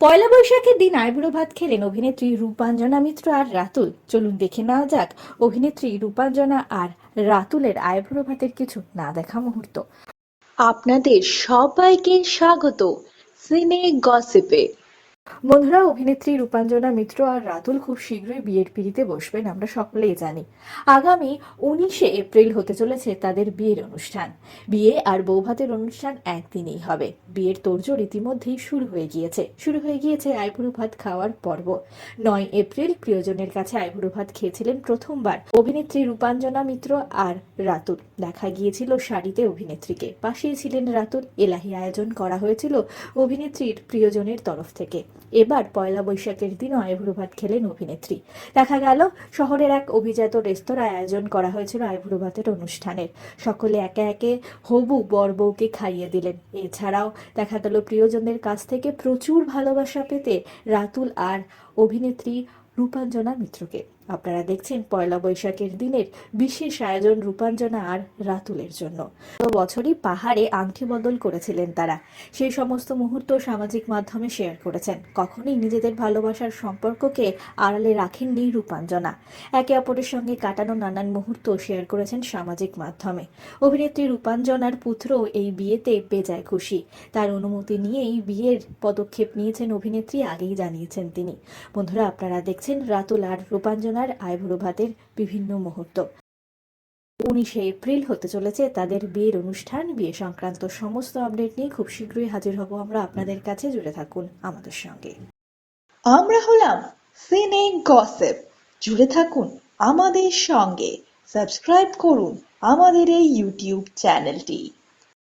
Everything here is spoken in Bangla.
পয়লা বৈশাখের দিন আইবুড়ো ভাত খেলেন অভিনেত্রী রূপাঞ্জনা মিত্র আর রাতুল। চলুন দেখে নেওয়া যাক, অভিনেত্রী রূপাঞ্জনা আর রাতুলের আইবুড়ো ভাতের কিছু না দেখা মুহূর্ত। আপনাদের সবাইকে স্বাগত। সিনে গসিপে। বন্ধুরা, অভিনেত্রী রূপাঞ্জনা মিত্র আর রাতুল খুব শীঘ্রই বিয়ের পিড়িতে বসবেন, আমরা সকলেই জানি। আগামী উনিশে এপ্রিল হতে চলেছে তাদের বিয়ের অনুষ্ঠান। বিয়ে আর বৌভাতের অনুষ্ঠান একদিনেই হবে। বিয়ের তোড়জোড় ইতিমধ্যেই শুরু হয়ে গিয়েছে। শুরু হয়ে গিয়েছে আইবুড়ো ভাত খাওয়ার পর্ব। নয় এপ্রিল প্রিয়জনের কাছে আইবুড়ো ভাত খেয়েছিলেন প্রথমবার অভিনেত্রী রূপাঞ্জনা মিত্র আর রাতুল। দেখা গিয়েছিল শাড়িতে অভিনেত্রীকে। পাশেই ছিলেন রাতুল। এলাহি আয়োজন করা হয়েছিল অভিনেত্রীর প্রিয়জনের তরফ থেকে। এবার পয়লা বৈশাখের দিন আইভুড়ো ভাত খেলেন অভিনেত্রী। দেখা গেল, শহরের এক অভিজাত রেস্তোরাঁ আয়োজন করা হয়েছিল আইভুড়ো ভাতের অনুষ্ঠানের। সকলে একে একে হবু বর বউকে খাইয়ে দিলেন। এছাড়াও দেখা গেল, প্রিয়জনদের কাছ থেকে প্রচুর ভালোবাসা পেতে রাতুল আর অভিনেত্রী রূপাঞ্জনা মিত্রকে। আপনারা দেখছেন পয়লা বৈশাখের দিনের বিশেষ আয়োজন রূপাঞ্জনা আর রাতুলের জন্য। বছরই পাহাড়ে আংটি বদল করেছিলেন তারা। সেই সমস্ত মুহূর্ত সামাজিক মাধ্যমে শেয়ার করেছেন। কখনোই নিজেদের ভালোবাসার সম্পর্ককে আড়ালে রাখেননি রূপাঞ্জনা। একে অপরের সঙ্গে কাটানো নানান মুহূর্ত শেয়ার করেছেন সামাজিক মাধ্যমে। অভিনেত্রী রূপাঞ্জনার পুত্র এই বিয়েতে বেজায় খুশি। তার অনুমতি নিয়েই বিয়ের পদক্ষেপ নিয়েছেন অভিনেত্রী, আগেই জানিয়েছেন তিনি। বন্ধুরা, আপনারা দেখছেন রাতুল আর রূপাঞ্জনার আইভুড়ো ভাতের বিভিন্ন মুহূর্ত। উনিশে এপ্রিল হতে চলেছে তাদের বিয়ের অনুষ্ঠান। বিয়ে সংক্রান্ত সমস্ত আপডেট নিয়ে খুব শীঘ্রই হাজির হব আমরা। আপনাদের কাছে জুড়ে থাকুন আমাদের সঙ্গে। আমরা হলাম সিনে গসিপ জুড়ে থাকুন আমাদের সঙ্গে। সাবস্ক্রাইব করুন আমাদের এই ইউটিউব চ্যানেলটি